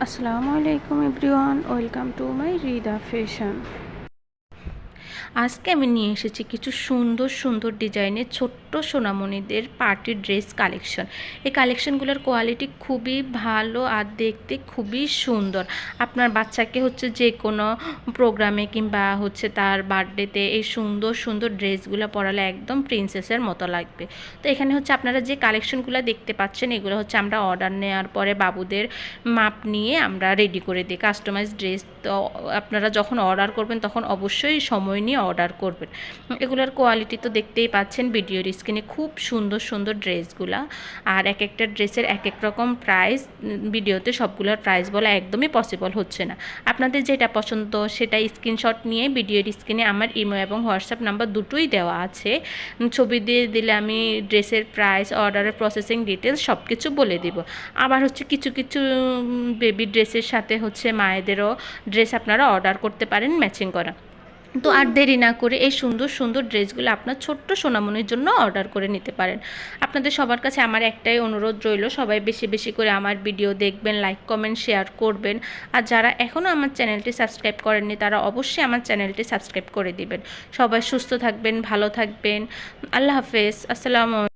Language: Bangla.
আসসালামু আলাইকুম everyone welcome to my Rida fashion আজকে আমি নিয়ে এসেছি কিছু সুন্দর সুন্দর ডিজাইনের ছোট্ট সোনামণিদের পার্টি ড্রেস কালেকশন এই কালেকশনগুলোর কোয়ালিটি খুবই ভালো আর দেখতে খুবই সুন্দর। আপনার বাচ্চাকে হচ্ছে যে কোনো প্রোগ্রামে কিংবা হচ্ছে তার বার্থডেতে এই সুন্দর সুন্দর ড্রেসগুলো পরালে একদম প্রিন্সেসের মতো লাগবে। তো এখানে হচ্ছে আপনারা যে কালেকশনগুলো দেখতে পাচ্ছেন, এগুলো হচ্ছে আমরা অর্ডার নেওয়ার পরে বাবুদের মাপ নিয়ে আমরা রেডি করে দিই। কাস্টমাইজ ড্রেস তো আপনারা যখন অর্ডার করবেন, তখন অবশ্যই সময় নিয়ে অর্ডার করবেন। এগুলোর কোয়ালিটি তো দেখতেই পাচ্ছেন, ভিডিওর স্ক্রিনে খুব সুন্দর সুন্দর ড্রেসগুলা। আর এক একটা ড্রেসের এক এক রকম প্রাইস ভিডিওতে সবগুলোর প্রাইস বলা একদমই পসিবল হচ্ছে না। আপনাদের যেটা পছন্দ সেটা স্ক্রিনশট নিয়ে, ভিডিওর স্ক্রিনে আমার ইমো এবং হোয়াটসঅ্যাপ নাম্বার দুটোই দেওয়া আছে। ছবি দিয়ে দিলে আমি ড্রেসের প্রাইস অর্ডারের প্রসেসিং ডিটেলস সব কিছু বলে দিব। আবার হচ্ছে কিছু কিছু বেবি ড্রেসের সাথে হচ্ছে মায়েদেরও ড্রেস আপনারা অর্ডার করতে পারেন ম্যাচিং করা। তো আর দেরি না করে এই সুন্দর সুন্দর ড্রেসগুলো আপনার ছোট্ট সোনামনির জন্য অর্ডার করে নিতে পারেন। আপনাদের সবার কাছে আমার একটাই অনুরোধ রইল, সবাই বেশি বেশি করে আমার ভিডিও দেখবেন লাইক কমেন্ট শেয়ার করবেন। আর যারা এখনও আমার চ্যানেলটি সাবস্ক্রাইব করেননি, তারা অবশ্যই আমার চ্যানেলটি সাবস্ক্রাইব করে দিবেন। সবাই সুস্থ থাকবেন, ভালো থাকবেন। আল্লাহ হাফেজ, আসসালামু